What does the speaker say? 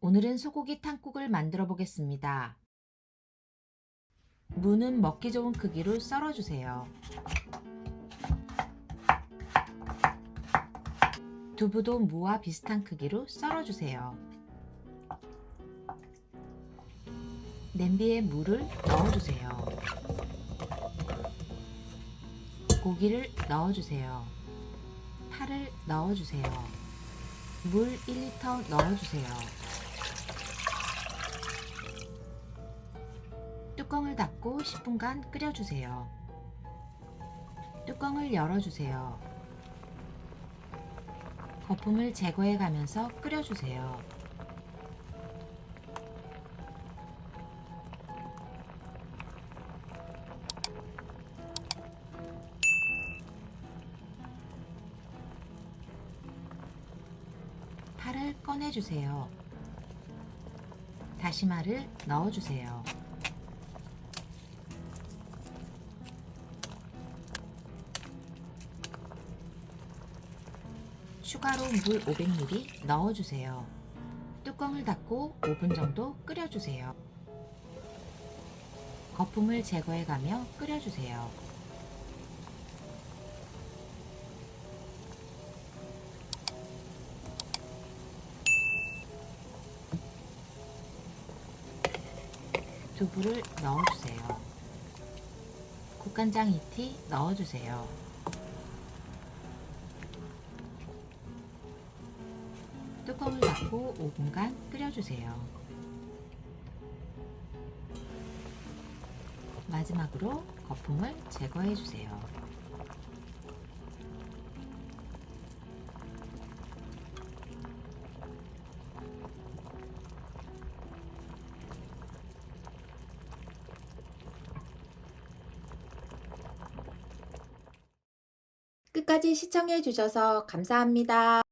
오늘은 소고기 탕국을 만들어 보겠습니다. 무는 먹기 좋은 크기로 썰어 주세요. 두부도 무와 비슷한 크기로 썰어 주세요. 냄비에 물을 넣어 주세요. 고기를 넣어 주세요. 파를 넣어 주세요. 물 1리터 넣어 주세요. 뚜껑을 닫고 10분간 끓여주세요. 뚜껑을 열어주세요. 거품을 제거해 가면서 끓여주세요. 파를 꺼내주세요. 다시마를 넣어주세요. 추가로 물 500ml 넣어주세요. 뚜껑을 닫고 5분 정도 끓여주세요. 거품을 제거해가며 끓여주세요. 두부를 넣어주세요. 국간장 2티 넣어주세요. 뚜껑을 닫고 5분간 끓여주세요. 마지막으로 거품을 제거해주세요. 끝까지 시청해 주셔서 감사합니다.